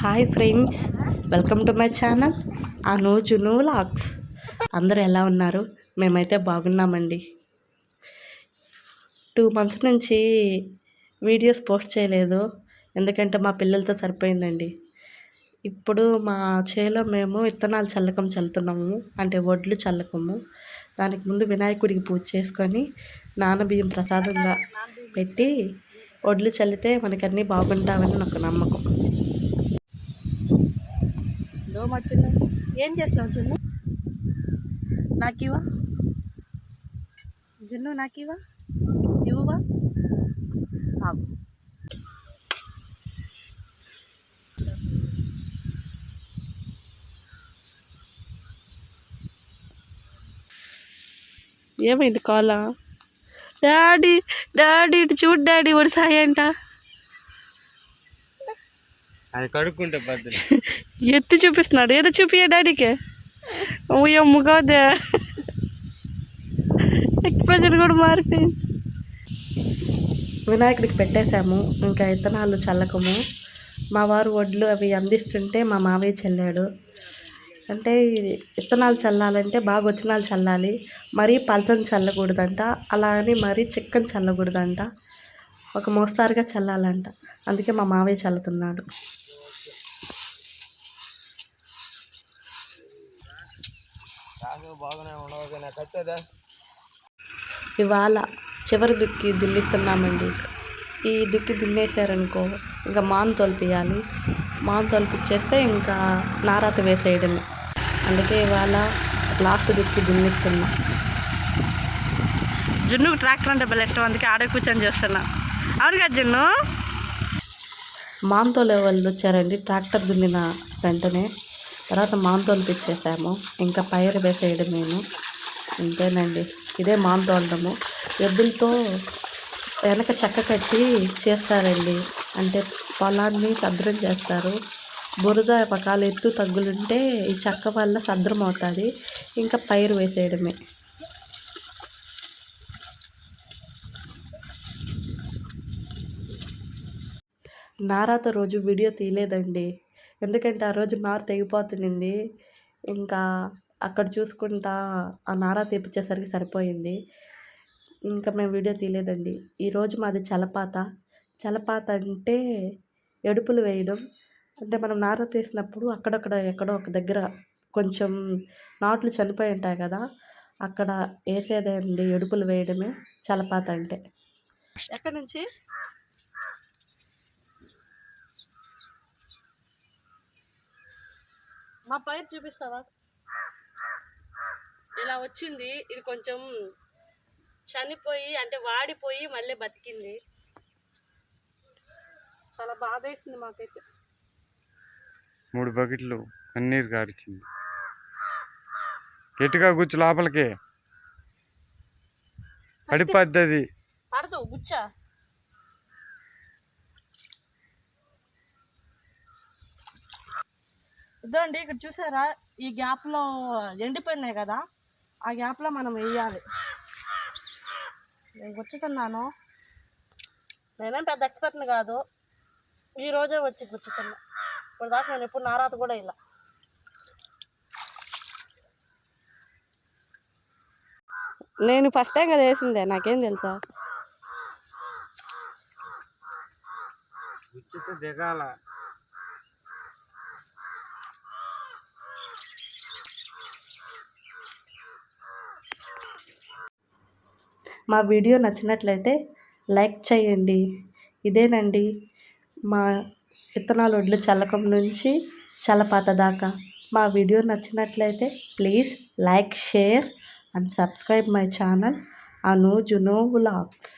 Hi friends welcome to my channel Anu Junu vlogs అందరూ ఎలా ఉన్నారు? మేమైతే బాగున్నామండి. టూ మంత్స్ నుంచి వీడియోస్ పోస్ట్ చేయలేదు ఎందుకంటే మా పిల్లలతో సరిపోయిందండి. ఇప్పుడు మా చేలో మేము విత్తనాలు చల్లకం చల్లుతున్నాము అంటే వడ్లు చల్లకము. దానికి ముందు వినాయకుడికి పూజ చేసుకొని నానబియ్యం ప్రసాదంగా పెట్టి వడ్లు చల్లితే మనకన్నీ బాగుంటామని నాకు నమ్మకం. దోమట్టిన ఏం చేస్తావు జున్ను? నాకివా జున్ను నాకివా ఇవ్వవా? ఆగు. ఏమైంది కాలా? డాడీ డాడీ ఇటు చూడు డాడీ వాడు సాయి అంట. అది కడుక్కుంటే బద్దలు. ఎత్తి చూపిస్తున్నాడు. ఏదో చూపియా డాడీకి. అమ్మో కాదే ఎక్స్ప్రెషన్ కూడా మారిపోయింది. వినాయకుడికి పెట్టేశాము. ఇంకా ఇత్తనాలు చల్లకము. మా వారు వడ్లు అవి అందిస్తుంటే మా మావయ్య చల్లాడు. అంటే ఇత్తనాలు విత్తనాలు చల్లాలంటే బాగా వచ్చినాలు చల్లాలి. మరీ పల్చని చల్లకూడదంట. అలా అని మరీ చిక్కని చల్లకూడదంట. ఒక మోస్తారుగా చల్లాలంట. అందుకే మా మావయ్య చల్లుతున్నాడు. కాసు బాగానే ఉండవు కానీ కట్టేదా? ఇవాళ చివరి దుక్కి దున్నిస్తున్నామండి. ఈ దుక్కి దున్నేసారనుకో ఇంకా మాన్ తొలిపియాలి. మాన్ తొలిపిచ్చేస్తే ఇంకా నారాత వేసేయడమే. అందుకే ఇవాళ లాస్ట్ దుక్కి దున్నిస్తున్నా. జున్ను ట్రాక్టర్ అంటే బెల్ ఇష్టం అందుకే ఆడే కూర్చొని చేస్తున్నా. అవును కదా జున్ను? మాన్తోలే వాళ్ళు వచ్చారండి ట్రాక్టర్ దున్నిన వెంటనే. తర్వాత మాంతోలు పిచ్చేసాము ఇంకా పైరు వేసేయడమేను. అంతేనండి ఇదే మాన్ తోలడము ఎద్దులతో వెనక చెక్క కట్టి చేస్తారండి. అంటే పొలాన్ని సద్రం చేస్తారు. బురద పకాలు ఎత్తు తగ్గులుంటే ఈ చెక్క వల్ల సద్రం అవుతుంది. ఇంకా పైరు వేసేయడమే. నారాతో రోజు వీడియో తీయలేదండి. ఎందుకంటే ఆ రోజు నార తెగిపోతుంది ఇంకా అక్కడ చూసుకుంటా ఆ నారా తెప్పించేసరికి సరిపోయింది. ఇంకా మేము వీడియో తీయలేదండి. ఈరోజు మాది చలపాత. చలపాత అంటే ఎడుపులు వేయడం. అంటే మనం నార తీసినప్పుడు అక్కడక్కడ ఎక్కడో ఒక దగ్గర కొంచెం నాట్లు చనిపోయి ఉంటాయి కదా అక్కడ వేసేదండి ఎడుపులు వేయడమే చలపాత అంటే. ఎక్కడి నుంచి? మా పైరు చూపిస్తావా? ఇలా వచ్చింది. ఇది కొంచెం చనిపోయి అంటే వాడిపోయి మళ్ళీ బతికింది. చాలా బాధ వేసింది మాకైతే. మూడు బకెట్లు కన్నీరు కారిచింది గట్టిగా కూర్చు లోపలికి. పడిపోద్ది అది. పడదు గుచ్చా? ఇదండి ఇక్కడ చూసారా? ఈ గ్యాప్లో ఎండిపోయినాయి కదా ఆ గ్యాప్లో మనం వేయాలి. నేను గుచ్చుతున్నాను. నేనేం పెద్ద ఎక్స్పర్ట్ని కాదు ఈ రోజే వచ్చి గుచ్చుతున్నా. ఇప్పుడు దాకా నేను ఎప్పుడు నారాత కూడా ఇలా నేను ఫస్ట్ టైం కదా వేసిందే నాకేం తెలుసా? గుచ్చితే దిగాల. మా వీడియో నచ్చినట్లయితే లైక్ చేయండి. ఇదేనండి మా విత్తనాలు వడ్లు చల్లకం నుంచి చల్లపాత దాకా మా వీడియో నచ్చినట్లయితే please like share and subscribe my channel అనుజునో vlogs.